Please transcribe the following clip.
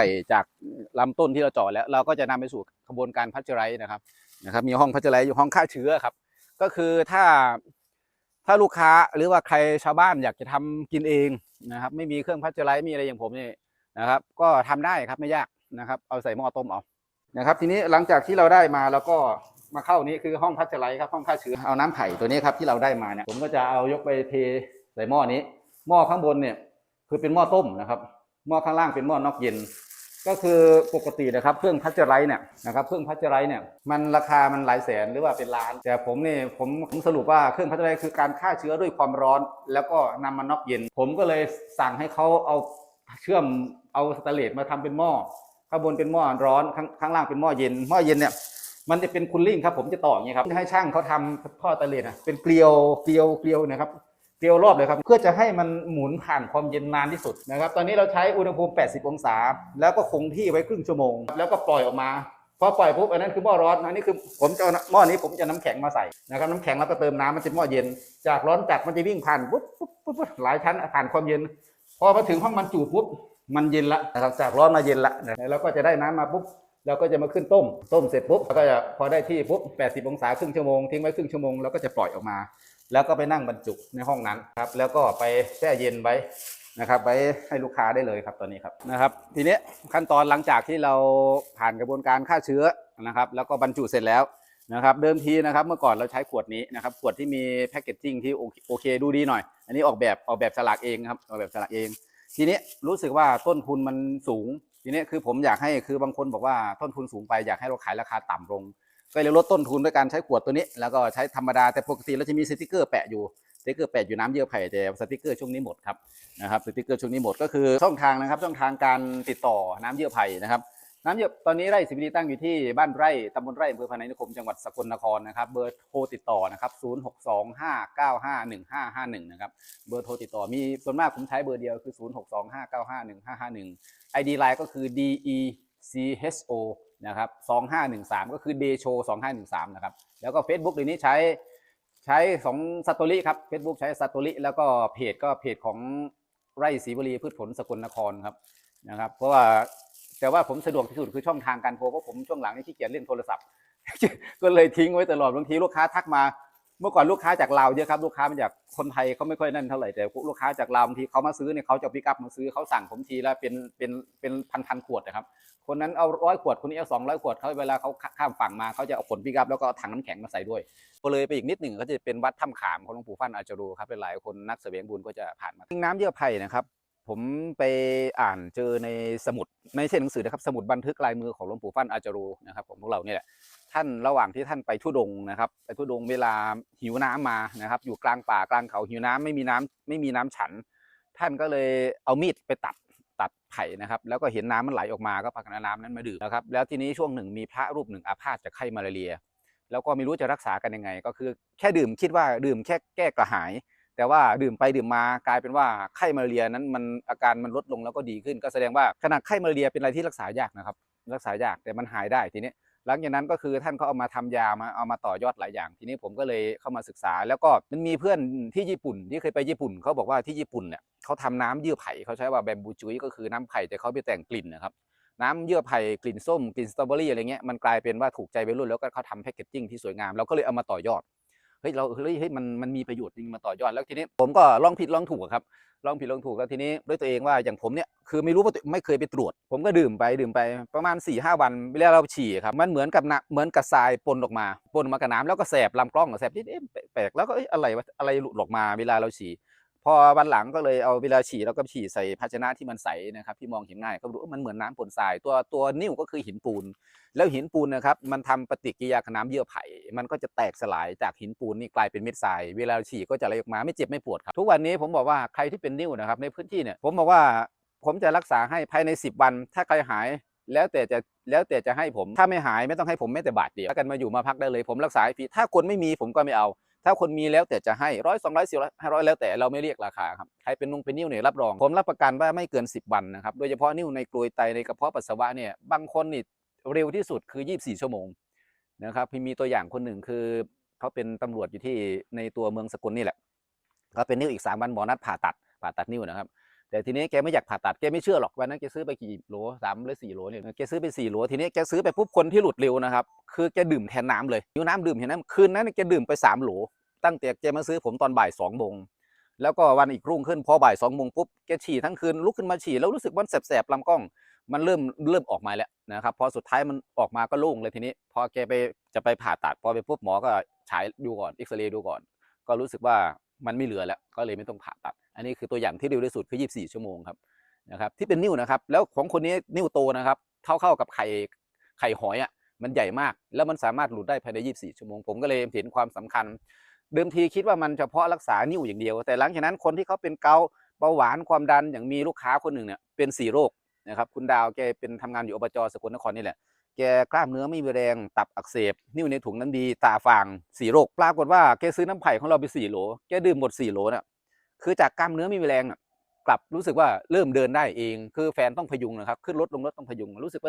ใส่จากลำต้นที่เราเจาะแล้วเราก็จะนำไปสู่กระบวนการพัชไรนะครับนะครับ มีห้องพัชไรอยู่ห้องฆ่าเชื้อครับ ก็คือถ้าถ้าลูกค้าหรือว่าใครชาวบ้านอยากจะทำกินเองนะครับ ไม่มีเครื่องพัชไรมีอะไรอย่างผมนี่นะครับ ก็ทำได้ครับไม่ยากนะครับ เอาใส่หม้อต้มเอานะครับ ทีนี้หลังจากที่เราได้มาแล้วก็มาเข้านี้คือห้องพัชไรครับห้องฆ่าเชื้อเอาน้ำไผ่ตัวนี้ครับที่เราได้มาเนี่ยผมก็จะเอายกไปเทใส่หม้อนี้ หม้อข้างบนเนี่ยคือเป็นหม้อต้มนะครับหม้อข้างล่างเป็นหม้อนอกเย็น ก็คือปกตินะครับเครื่องพัชไรเนี่ยนะครับเครื่องพัชไรเนี่ยมันราคามันหลายแสนหรือว่าเป็นล้าน แต่ผมเนี่ยผมผมสรุปว่าเครื่องพัชไรคือการฆ่าเชื้อด้วยความร้อน แล้วก็นำมานอกเย็น ผมก็เลยสั่งให้เขาเอาเชื่อมเอาสแตเลสมาทำเป็นหม้อข้างบนเป็นหม้อร้อนข้างข้างล่างเป็นหม้อเย็นหม้อเย็นเนี่ยมันจะเป็นคูลลิ่งครับผมจะต่ออย่างนี้ครับให้ช่างเขาทำท่อสแตนเลสอะเป็นเกลียวเกลียวเกลียวนะครับ เกลียวรอบเลยครับ เพื่อจะให้มันหมุนผ่านความเย็นนานที่สุดนะครับ ตอนนี้เราใช้อุณหภูมิ 80 องศา แล้วก็คงที่ไว้ครึ่งชั่วโมง แล้วก็ปล่อยออกมาพอปล่อยปุ๊บอันนั้นคือหม้อร้อนอันนี้คือผมจะหม้อนี้ผมจะน้ำแข็งมาใส่นะครับน้ำแข็งแล้วก็เติมน้ำมันเป็นหม้อเย็น จากร้อนจัดมันจะวิ่งผ่านปุ๊บปุ๊บปุ๊บหลายชั้นผ่านความเย็น พอมาถึงห้องบรรจุปุ๊บมันเย็นละนะครับจากร้อนมาเย็นละแล้วก็จะได้น้ำมาปุ๊บเราก็จะมาขึ้นต้ม ต้มเสร็จปุ๊บก็จะพอได้ที่ปุ๊บ 80 องศาครึ่งชั่วโมงทิ้งไว้ครึ่งชั่วโมงแล้วก็จะปล่อยออกมา แล้วก็ไปนั่งบรรจุในห้องนั้นครับ แล้วก็ไปแช่เย็นไว้นะครับไว้ให้ลูกค้าได้เลยครับตอนนี้ครับนะครับ ทีนี้ขั้นตอนหลังจากที่เราผ่านกระบวนการฆ่าเชื้อนะครับ แล้วก็บรรจุเสร็จแล้วนะครับ เดิมทีนะครับเมื่อก่อนเราใช้ขวดนี้นะครับ ขวดที่มีแพคเกจจิ้งที่โอเคดูดีหน่อย อันนี้ออกแบบออกแบบฉลากเองครับออกแบบฉลากเอง ทีนี้รู้สึกว่าต้นทุนมันสูง ทีนี้คือผมอยากให้คือบางคนบอกว่าต้นทุนสูงไปอยากให้เราขายราคาต่ำลง ก็เลยลดต้นทุนด้วยการใช้ขวดตัวนี้ แล้วก็ใช้ธรรมดาแต่ปกติเราจะมีสติกเกอร์แปะอยู่สติกเกอร์แปะอยู่น้ำเยื่อไผ่แต่สติกเกอร์ช่วงนี้หมดครับนะครับสติกเกอร์ช่วงนี้หมดก็คือช่องทางนะครับช่องทางการติดต่อน้ำเยื่อไผ่นะครับน้ำเยื่อตอนนี้ไร่สิบดีตั้งอยู่ที่บ้านไร่ตำบลไร่อำเภอพนัสนิคมจังหวัดสกลนครนะครับเบอร์โทรติดต่อนะครับ0 6 2 5 9 5 1 5 5 1นะครับเบอร์โทรติดต่อมีส่วนมากผมใช้เบอร์เดียวคือ 0 6 2 5 9 5 1 นะครับสองห้าหนะครับ2513ก็คือ Day Show 2513นะครับ แล้วก็ Facebook เดี๋ยวนี้ใช้ใช้สองสตอรี่ครับ Facebook ใช้สตอรี่แล้วก็เพจก็เพจของไร่ศรีบุรีพืชผลสกลนครครับนะครับ เพราะว่าแต่ว่าผมสะดวกที่สุดคือช่องทางการโทรเพราะผมช่วงหลังนี่ขี้เกียจเล่นโทรศัพท์ ก็เลยทิ้งไว้ตลอดบางทีลูกค้าทักมา เมื่อก่อนลูกค้าจากลาวเยอะครับลูกค้ามาจากคนไทยเขาไม่ค่อยนั่นเท่าไหร่แต่ลูกค้าจากลาวบางทีเขามาซื้อเนี่ยเขาจะพิกัพมาซื้อเขาสั่งผมทีละเป็นเป็นเป็นพันพันๆขวดนะครับ คนนั้นเอาร้อยขวดคนนี้เอาสองร้อยขวดเขาเวลาเขาข้ามฝั่งมาเขาจะเอาขนพิกัพแล้วก็เอาถังน้ำแข็งมาใส่ด้วยก็เลยไปอีกนิดหนึ่งก็จะเป็นวัดถ้ำขามของหลวงปู่ฟั่นอาจารูครับหลายๆคนนักเสวงบุญก็จะผ่านมาน้ำเยื่อไผ่นะครับผมไปอ่านเจอในสมุดไม่ใช่หนังสือนะครับสมุดบันทึกลายมือของหลวงปู่ฟั่นอาจารูนะครับของพวกเราเนี่ยแหละ ท่านระหว่างที่ท่านไปทุดงนะครับไปทุดงเวลาหิวน้ำมานะครับ อยู่กลางป่ากลางเขาหิวน้ำไม่มีน้ำไม่มีน้ำฉัน ท่านก็เลยเอามีดไปตัดตัดไผ่นะครับ แล้วก็เห็นน้ำมันไหลออกมาก็พักน้ำนั้นมาดื่มนะครับ แล้วทีนี้ช่วงหนึ่งมีพระรูปหนึ่งอาพาธจากไข้มาลาเรีย แล้วก็ไม่รู้จะรักษากันยังไง ก็คือแค่ดื่มคิดว่าดื่มแค่แก้กระหาย แต่ว่าดื่มไปดื่มมากลายเป็นว่าไข้มาลาเรียนั้นมันอาการมันลดลงแล้วก็ดีขึ้น ก็แสดงว่าขนาดไข้มาลาเรียเป็นอะไรที่รักษายากนะครับ รักษายากแต่มันหายได้ทีนี้ หลังจากนั้นก็คือท่านเขาเอามาทำยามาเอามาต่อยอดหลายอย่าง ทีนี้ผมก็เลยเข้ามาศึกษา แล้วก็มันมีเพื่อนที่ญี่ปุ่นที่เคยไปญี่ปุ่นเขาบอกว่าที่ญี่ปุ่นเนี่ยเขาทำน้ำเยื่อไผ่เขาใช้ว่าแบมบูจุยก็คือน้ำไผ่แต่เขาไปแต่งกลิ่นนะครับน้ำเยื่อไผ่กลิ่นส้มกลิ่นสตรอเบอรี่อะไรเงี้ยมันกลายเป็นว่าถูกใจวัยรุ่นแล้วก็เขาทำแพคเกจจิ้งที่สวยงามเราก็เลยเอามาต่อยอด เฮ้ยเราเฮ้ยเฮ้ยมันมันมีประโยชน์จริงมาต่อยอดแล้วทีนี้ผมก็ลองผิดลองถูกครับลองผิดลองถูกแล้วทีนี้ด้วยตัวเองว่าอย่างผมเนี่ยคือไม่รู้ว่าไม่เคยไปตรวจ ผมก็ดื่มไปดื่มไปประมาณ4ี่ห้าวันเวลาเราฉี่ครับมันเหมือนกับน้ำเหมือนกับทรายปนออกมาปนมากับน้ำแล้วก็แสบลำกล้องแสบที่เอ๊ะแปลกแล้วก็อะไรอะไรหลุดออกมาเวลาเราฉี่ พอวันหลังก็เลยเอาเวลาฉี่เราก็ฉี่ใส่ภาชนะที่มันใสนะครับที่มองเห็นง่ายก็ดูว่ามันเหมือนน้ำปนทรายตัวตัวนิ่วก็คือหินปูน แล้วหินปูนนะครับมันทำปฏิกิริยากับน้ำเยื่อไผ่ มันก็จะแตกสลายจากหินปูนนี่กลายเป็นเม็ดทราย เวลาฉี่ก็จะไหลออกมาไม่เจ็บไม่ปวดครับทุกวันนี้ผมบอกว่าใครที่เป็นนิ่วนะครับในพื้นที่เนี่ยผมบอกว่าผมจะรักษาให้ภายใน 10 วัน ถ้าใครหายแล้วแต่จะแล้วแต่จะให้ผมถ้าไม่หายไม่ต้องให้ผมแม้แต่บาทเดียวกันมาอยู่มาพักได้เลย ผมรักษาให้ฟรีถ้าคนไม่มีผมก็ไม่เอา ถ้าคนมีแล้วแต่จะให้ร้อยสองร้อยสี่ร้อยห้าร้อยแล้วแต่เราไม่เรียกราคาครับใครเป็นนุ่งเป็นนิ้วเนี่ยรับรองผมรับประกันว่าไม่เกิน 10 วันนะครับโดยเฉพาะนิ้วในกรวยไตในกระเพาะปัสสาวะเนี่ยบางคนนี่เร็วที่สุดคือ 24 ชั่วโมงนะครับพี่มีตัวอย่างคนหนึ่งคือเขาเป็นตำรวจอยู่ที่ในตัวเมืองสกลนี่แหละเขาเป็นนิ้วอีก3วันหมอนัดผ่าตัดผ่าตัดนิ้วนะครับ แต่ทีนี้แกไม่อยากผ่าตัดแกไม่เชื่อหรอกวันนั้นแกซื้อไปกี่โหลสามหรือสี่โหลเนี่ยแกซื้อไปสี่โหลทีนี้แกซื้อไปปุ๊บคนที่หลุดเร็วนะครับคือแกดื่มแทนน้ำเลยหิวน้ำดื่มเห็นน้ำคืนนั้นแกดื่มไปสามโหลตั้งแต่แกมาซื้อผมตอนบ่ายสองโมงแล้วก็วันอีกรุ่งขึ้นพอบ่ายสองโมงปุ๊บแกฉี่ทั้งคืนลุกขึ้นมาฉี่แล้วรู้สึกว่าแสบๆลำกล้องมันเริ่มเริ่มออกมาแล้วนะครับพอสุดท้ายมันออกมาก็โล่งเลยทีนี้ พอแกไปจะไปผ่าตัดพอไปปุ๊บหมอก็ฉายดูก่อนเอ็กซเรย์ดูก่อน ก็รู้สึกว่ามันไม่เหลือแล้วก็เลยไม่ต้องผ่าตัด อันนี้คือตัวอย่างที่เร็วที่สุดคือ 24 ชั่วโมงครับนะครับที่เป็นนิ้วนะครับแล้วของคนนี้นิ้วโตนะครับเท่าเข้ากับไข่ไข่หอยอะมันใหญ่มาก แล้วมันสามารถหลุดได้ภายใน 24 ชั่วโมง ผมก็เลยเห็นความสำคัญ เดิมทีคิดว่ามันเฉพาะรักษานิ้วอย่างเดียว แต่หลังจากนั้นคนที่เขาเป็นเกาเบาหวานความดันอย่างมีลูกค้าคนหนึ่งเนี่ยเป็นสี่โรคนะครับคุณดาวแกเป็นทำงานอยู่อบจสกลนครนี่แหละ แกกล้ามเนื้อไม่มีแรงตับอักเสบ นิ้วในถุงน้ำดีตาฟางสี่โรคปรากฏว่าแกซื้อน้ำไผ่ของเราไปสี่โหลแกดื่มหมดสี่โหลน่ะ คือจากกล้ามเนื้อไม่มีแรงกลับรู้สึกว่าเริ่มเดินได้เอง คือแฟนต้องพยุงนะครับ ขึ้นรถลงรถต้องพยุงรู้สึกว่า